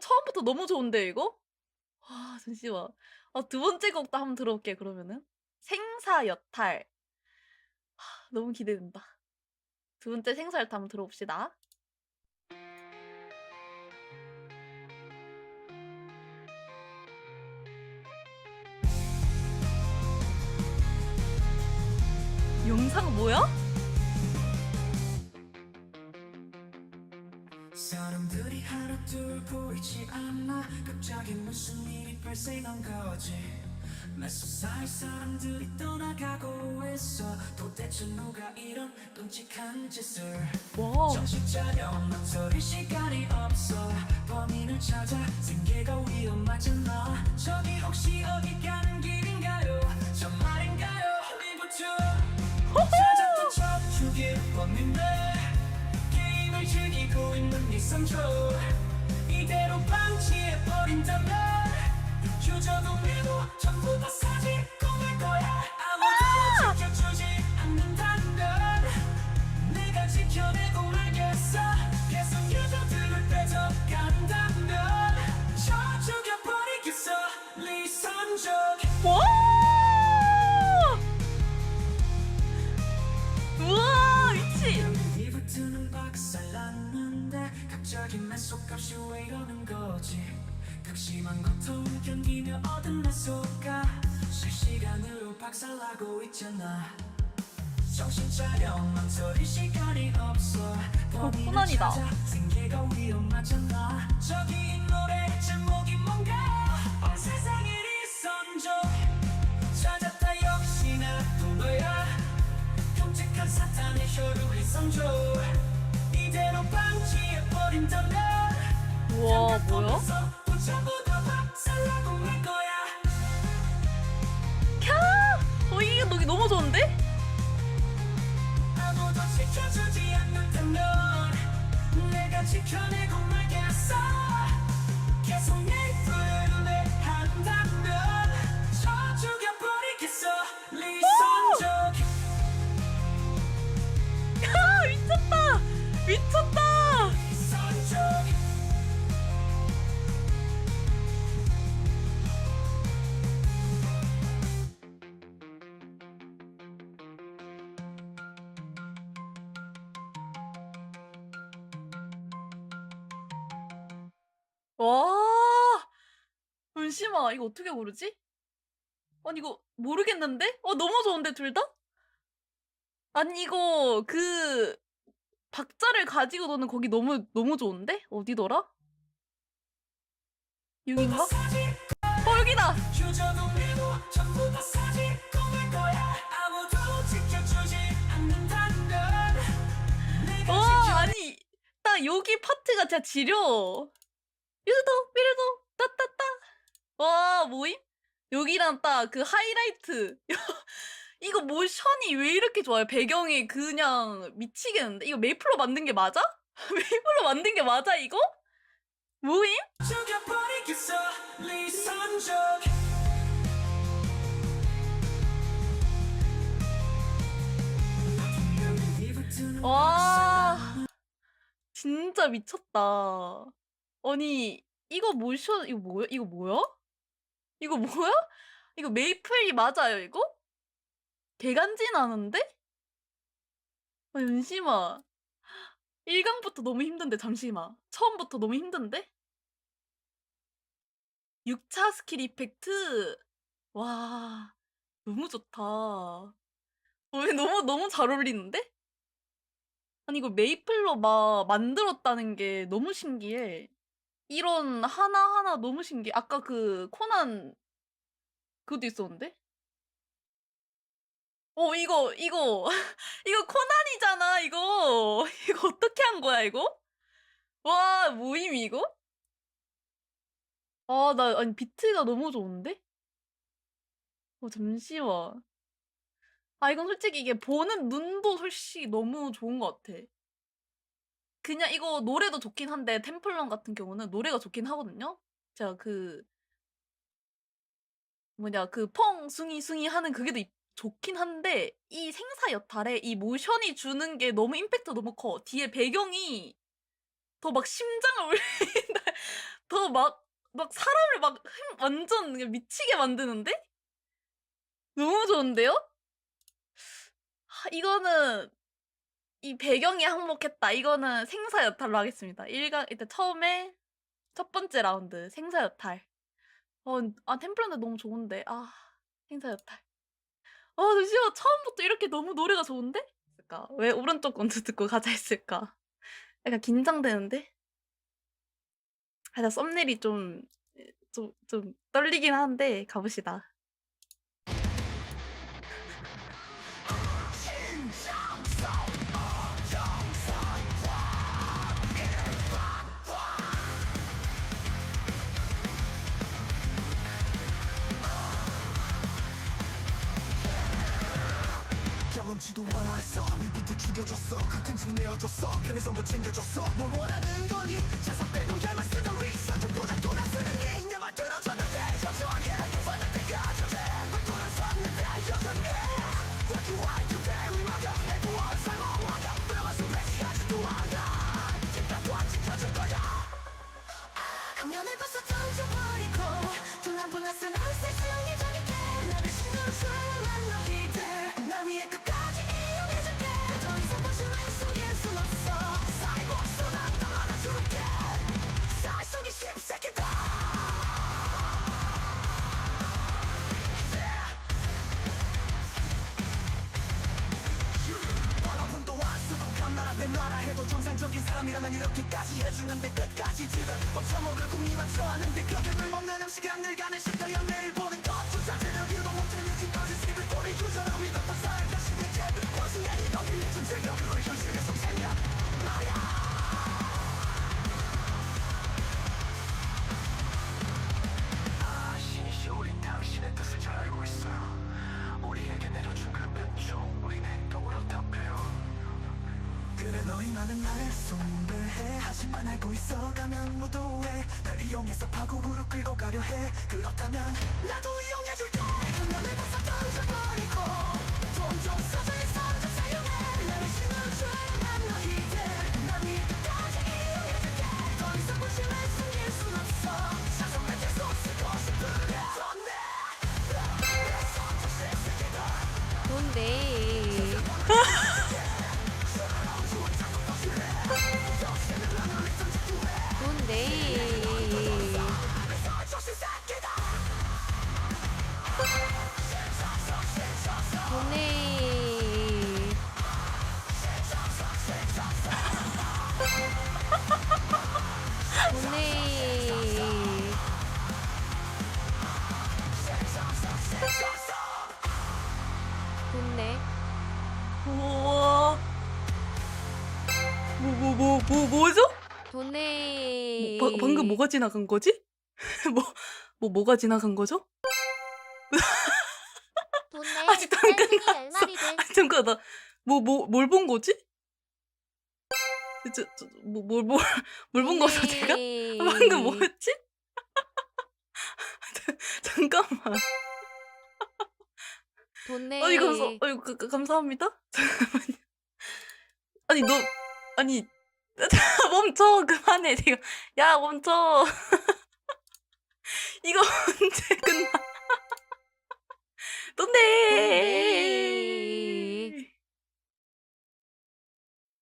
처음부터 너무 좋은데 이거? 와 잠시만. 아, 두 번째 곡도 한번 들어볼게 그러면은. 생사여탈. 하, 너무 기대된다. 두 번째 생사여탈 한번 들어봅시다. 영상 뭐야? 사람들이 하나 둘 보이지 않아. 갑자기 무슨 일이 발생한 거지? 낯선 사람들이 떠나가고 있어. 도대체 누가 이런 끔찍한 짓을? 와. 정신 차려 망설일 시간이 없어. 범인을 찾아 생계가 위험하잖아. 저기 혹시 어디 가는 길인가요? 정말인가요? 리부터 찾았던 첫 죽일 범인들 게임을 즐기고 있는 이 선조 이대로 방치해버린다면. 유저도 내도 전부 다 사질 꺼낼 거야 있잖아. 정신 차려 망설일 시간이 없어. 범인을 코난이다. 생계가 위험하잖아. 저기 이 노래 제목이 뭔가? 온 세상에 리선적 찾았다 역시나 또 너야. 끔찍한 사탄의 혈육의 선조. 이대로 방치해버린다면 우와 뭐야? 이게 너기 너무 좋은데? 아무도 지켜주지 않는다면 내가 지켜내고 말겠어 잠시만 이거 어떻게 모르지? 아니 이거 모르겠는데? 어 너무 좋은데 둘 다? 아니 이거 그 박자를 가지고 노는 거기 너무 너무 좋은데? 어디더라? 여긴가? 어 여기다! 와 아니 여기 파트가 진짜 지려 유도 미르도 따따따 와 모임? 여기랑 딱 그 하이라이트 이거 모션이 왜 이렇게 좋아요 배경이 그냥 미치겠는데 이거 메이플로 만든 게 맞아? 메이플로 만든 게 맞아 이거? 모임? 죽여버리겠어 리선적 와 진짜 미쳤다 아니 이거 모션 이거 뭐야? 이거 뭐야? 이거 뭐야? 이거 메이플이 맞아요 이거? 개간지 나는데? 아, 잠시만 1강부터 너무 힘든데 잠시만 처음부터 너무 힘든데? 6차 스킬 이펙트 와 너무 좋다 어, 왜 너무 너무 잘 어울리는데? 아니 이거 메이플로 막 만들었다는 게 너무 신기해. 이런 하나하나 너무 신기해. 아까 그 코난 그것도 있었는데? 어 이거 이거 이거 코난이잖아 이거 이거 어떻게 한 거야 이거? 와 모임 이거? 아 나 아니 비트가 너무 좋은데? 어 잠시만. 아 이건 솔직히 이게 보는 눈도 솔직히 너무 좋은 것 같아. 그냥 이거 노래도 좋긴 한데 템플런 같은 경우는 노래가 좋긴 하거든요. 제가 그 뭐냐 그 펑 숭이 숭이 하는 그게 더 이- 좋긴 한데 이 생사 여탈에 이 모션이 주는 게 너무 임팩트 너무 커. 뒤에 배경이 더 막 심장을 울린다. 더 막, 막 사람을 막 힘- 완전 미치게 만드는데? 너무 좋은데요? 하, 이거는 이 배경에 항목했다. 이거는 생사 여탈로 하겠습니다. 1강 일단 처음에 첫 번째 라운드 생사 여탈. 어, 아 템플랜드 너무 좋은데. 아 생사 여탈. 아 잠시만 처음부터 이렇게 너무 노래가 좋은데? 그러니까 왜 오른쪽 건투 듣고 가자 했을까? 약간 긴장되는데? 살짝 썸네일이 좀, 좀, 좀 떨리긴 하는데 가봅시다. 죽여줬어. 같은 집 내어줬어. 편의성도 챙겨줬어. 뭘 원하는 거니? 자석 빼고 얄만 쓰던 리사 전보다 또 낯서는 게 내말 들어줬는데. 저정하게 받을 때가 저제 돌아섰는데 여전히 What do I do very much 해고 상황하다 들어가서 매시 아직도 안가 집값도 안 지켜줄 거야. 화면을 벗어 던져버리고. 불안불안한 세상에 정상적인 사람이라면 이렇게까지 해주는데 끝까지 집을 멈춰먹을 궁리만 좋아하는데 격을 뭐, 뭐가 지나간 거지? 뭐, 뭐, 뭐가 지나간 거죠? 아직도 안 짤순이 끝났어. 열 마리들. 아, 잠깐, 나, 뭐, 뭐, 뭘 본 거지? 저, 저, 뭐, 뭘, 뭘, 뭘본 거죠, 제가? 좋네. 아, 방금 뭐였지? 잠깐만. 좋네. 아니, 감사, 아니, 그, 그, 감사합니다. 잠깐만요. 아니, 너, 아니, 멈춰. 그만해, 지금. 야, 멈춰. 이거 언제 끝나? 넌데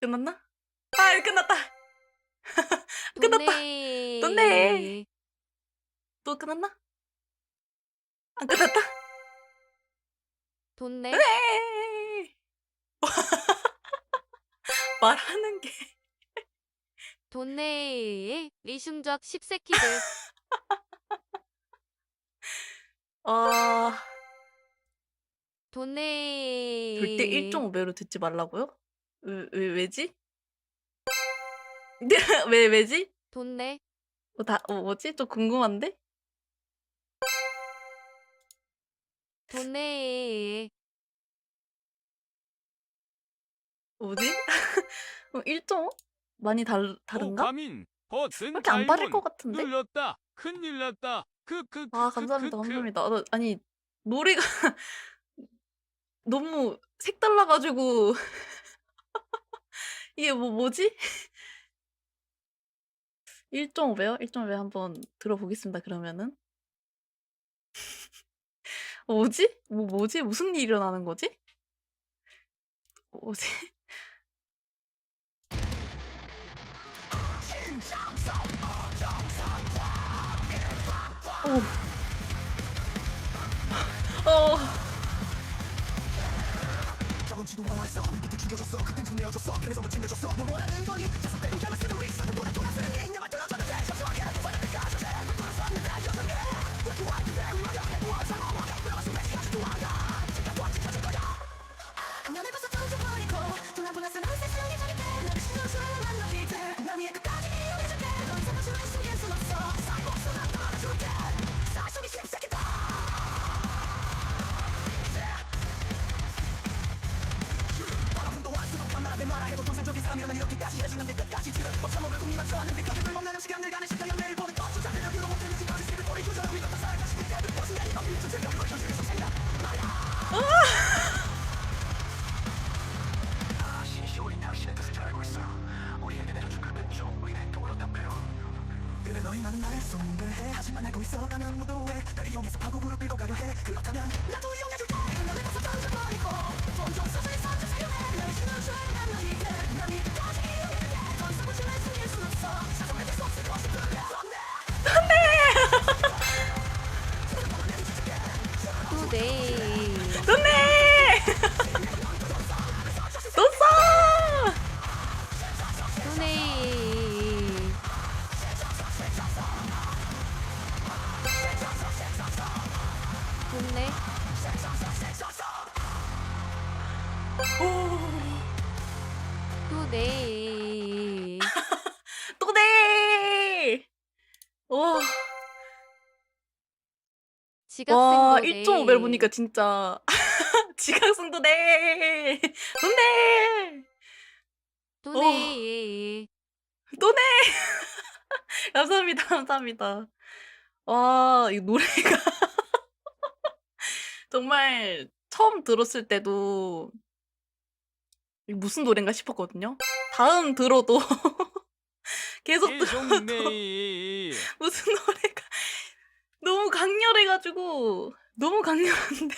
끝났나? 아, 끝났다. 끝났다. 좋네. 또 끝났나? 안 끝났다? 좋네. 네. 말하는 게 좋네. 리슝적 10세키들. 아 좋네. 절대 1.5배로 듣지 말라고요? 왜, 왜 왜지? 네, 왜 왜지? 좋네. 뭐, 다, 어, 뭐지? 좀 궁금한데? 좋네. 뭐지? 1.5? 많이 달, 다른가? 버튼 그렇게 안 빠를 것 같은데? 눌렀다 큰일 났다 크크 아, 감사합니다, 감사합니다. 아, 아니, 노래가 너무 색달라가지고. 이게 뭐, 뭐지? 1.5배요? 1.5배 한번 들어보겠습니다. 그러면은. 뭐지? 뭐 뭐지? 무슨 일이 일어나는 거지? 뭐지? 어. 많았어 또 네. 또 네! 와, 지각생도 와, 네. 1.5배를 보니까 진짜. 지각승도 네! 좋네! 또 어. 네. 또 네! 감사합니다, 감사합니다. 와, 이 노래가. 정말 처음 들었을 때도 이게 무슨 노래인가 싶었거든요. 다음 들어도 계속 들어도 네. 무슨 노래가 너무 강렬해가지고 너무 강렬한데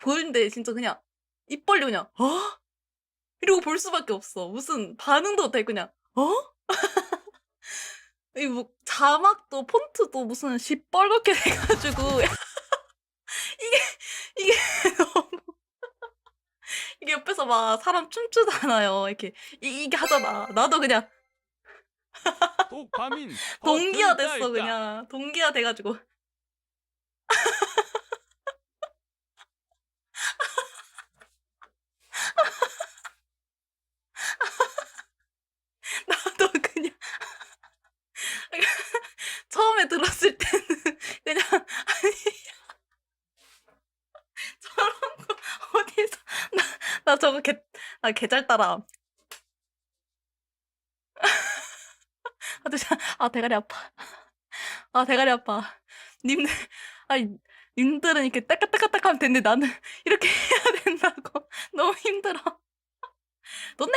보는데 진짜 그냥 입 벌리고 그냥 어? 이러고 볼 수밖에 없어. 무슨 반응도 못해 그냥 어? 이 뭐 자막도 폰트도 무슨 시뻘겋게 돼가지고 이게 이게 이게 옆에서 막 사람 춤추잖아요. 이렇게 이, 이게 하잖아. 나도 그냥 동기화 됐어? 그냥 동기화 돼가지고 나도 그냥 처음에 들었을 때는 그냥 아니 저런 거 어디서 나, 나 저거 개나 개잘 따라. 아, 진짜, 아 대가리 아파. 아 대가리 아파. 님들 아니 님들은 이렇게 따까따까따 하면 되는데 나는 이렇게 해야 된다고. 너무 힘들어. 너네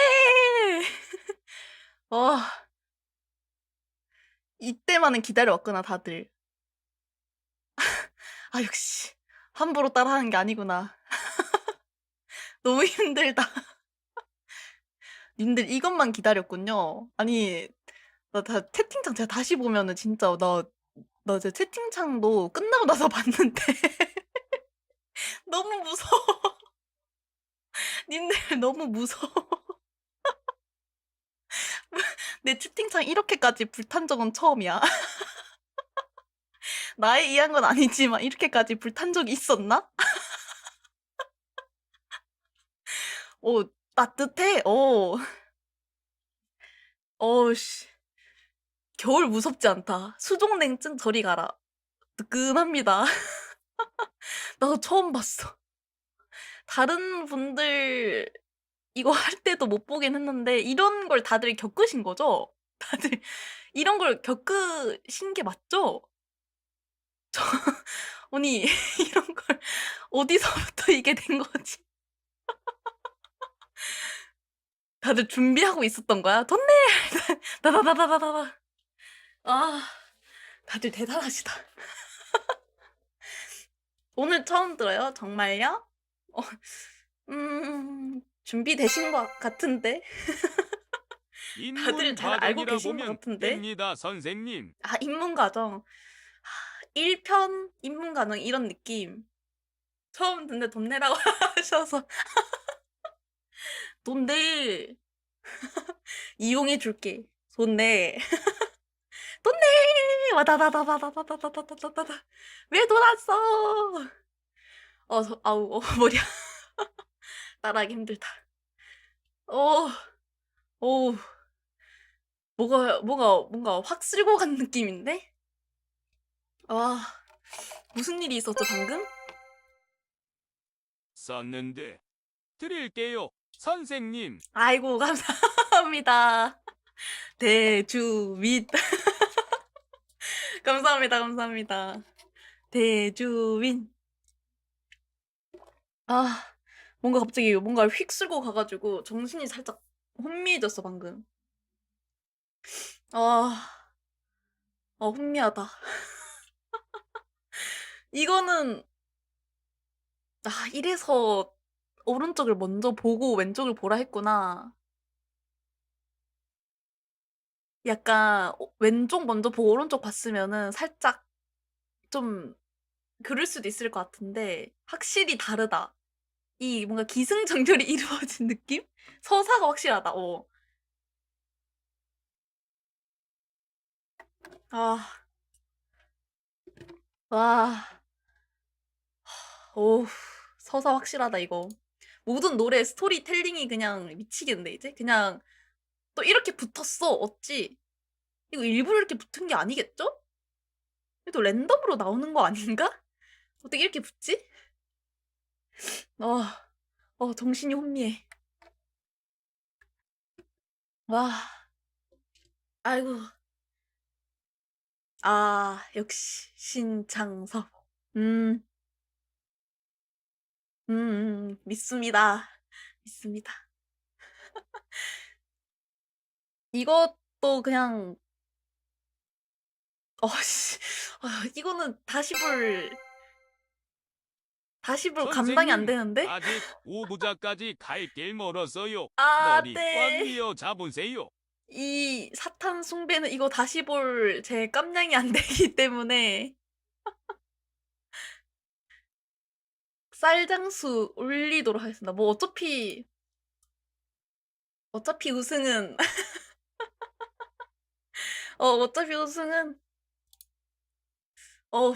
와 이때만은 기다려왔구나 다들. 아 역시. 함부로 따라하는 게 아니구나. 너무 힘들다 님들 이것만 기다렸군요 아니 나 다 채팅창 제가 다시 보면은 진짜 나 나 이제 채팅창도 끝나고 나서 봤는데 너무 무서워. 님들 너무 무서워. 내 채팅창 이렇게까지 불탄 적은 처음이야. 나에 의한 건 아니지만 이렇게까지 불탄 적이 있었나? 오, 따뜻해. 오. 어우 씨. 겨울 무섭지 않다. 수족냉증 저리 가라. 뜨끈합니다. 나도 처음 봤어. 다른 분들 이거 할 때도 못 보긴 했는데 이런 걸 다들 겪으신 거죠? 다들 이런 걸 겪으신 게 맞죠? 저 아니 이런 걸 어디서부터 이게 된 거지? 다들 준비하고 있었던 거야? 돈 내! 다다다다다다. 아, 다들 대단하시다. 오늘 처음 들어요? 정말요? 어, 음, 준비되신 것 같은데? 다들 잘 알고 계신 것 같은데? 됩니다, 선생님. 아, 인문과정. 1편 인문과정 이런 느낌. 처음 듣는데 돈 내라고 하셔서. 돈 내. 이용해 줄게. 돈 내. 돈 내! 와다다다다다다다다다다다. 왜돈 왔어? 어, 저- 아우, 어, 머리야. 따라하기 힘들다. 어, 오, 뭐가, 뭐가, 뭔가 확 쓸고 간 느낌인데? 아, 무슨 일이 있었죠, 방금? 썼는데 드릴게요, 선생님. 아이고, 감사합니다. 대주 윗. 감사합니다, 감사합니다. 대주윈. 아, 뭔가 갑자기 뭔가 휙 쓸고 가가지고 정신이 살짝 혼미해졌어, 방금. 아, 어, 혼미하다. 이거는, 아, 이래서 오른쪽을 먼저 보고 왼쪽을 보라 했구나. 약간 오- 왼쪽 먼저 보고 오른쪽 봤으면은 살짝 좀 그럴 수도 있을 것 같은데 확실히 다르다. 이 뭔가 기승전결이 이루어진 느낌? 서사가 확실하다. 어. 아. 와. 오. 서사 확실하다 이거. 모든 노래 스토리텔링이 그냥 미치겠는데 이제? 그냥 또 이렇게 붙었어. 어찌? 이거 일부러 이렇게 붙은 게 아니겠죠? 또 랜덤으로 나오는 거 아닌가? 어떻게 이렇게 붙지? 어, 어, 정신이 혼미해. 와, 아이고. 아, 역시, 신창섭. 음, 음, 음, 믿습니다. 믿습니다. 이것도 그냥 어, 씨. 아, 이거는 다시 볼, 다시 볼 감당이 안 선생님, 되는데? 아직 오부자까지 갈 길 멀었어요. 아, 머리 꽉 네. 이어 잡으세요. 이 사탄 숭배는 이거 다시 볼 제 깜냥이 안 되기 때문에 쌀장수 올리도록 하겠습니다. 뭐 어차피 어차피 우승은 어 어차피 우승은 어우